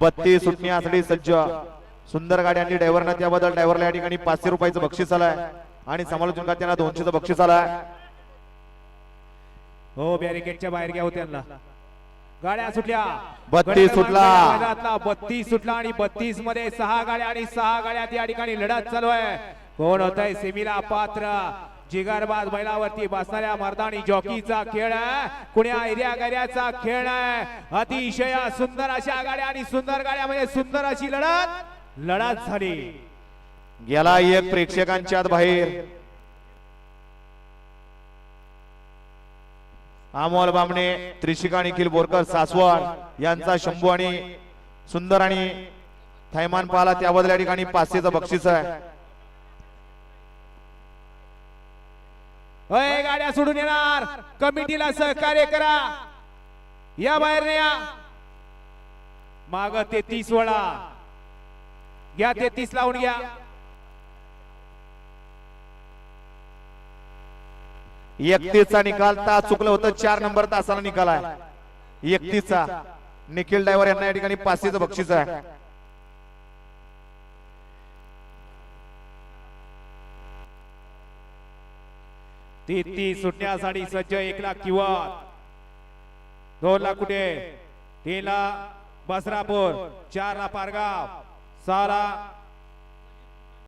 बत्तीस सुटण्यासाठी सज्ज. सुंदर गाडी आणली ड्रायव्हरना त्याबद्दल ड्रायव्हरला या ठिकाणी पाचशे रुपयाचं बक्षीस आलाय. आणि समालोचन करताना दोनशेचं बक्षीस आलाय. हो बॅरिकेडच्या बाहेर घ्या हो त्यांना. गाड्या सुटल्या. बत्तीस सुटला. बत्तीस सुटला आणि बत्तीसमध्ये सहा गाड्या आणि सहा गाड्या या ठिकाणी लढत चालू आहे. कोण होत आहे सेमीला पात्र. जिगरबाज बैलावरती बसणाऱ्या मर्दानी जॉकीचा खेळ आहे. कुण्या एरिया गाड्याचा खेळ आहे. अतिशय सुंदर अशा गाड्या आणि सुंदर गाड्या म्हणजे सुंदर अशी लढत लढत झाली. गेला एक प्रेक्षकांच्या बाहेर. अमोल बामणे त्रिशिका निखिल बोरकर सासवड यांचा शंभू आणि सुंदर आणि थैमान पाला त्याबद्दल या ठिकाणी पाचशेचं बक्षीस आहे. अय गाड्या सोडून येणार. कमिटीला सहकार्य करा. या बाहेर या. माग तेहतीस वळा. घ्या तेहतीस लावून घ्या. एकतीसचा निकाल तास चुकलं होतं. चार नंबर तासाला निकाल आहे. एकतीसचा. निखिल ड्रायव्हर यांना या ठिकाणी पाचशेचं बक्षीस आहे. तेहतीस सुटण्यासाठी सज्ज एक लाख किंवा दोन लाख कुठे? तीन ला बसरापूर चार ला पारगाव सहा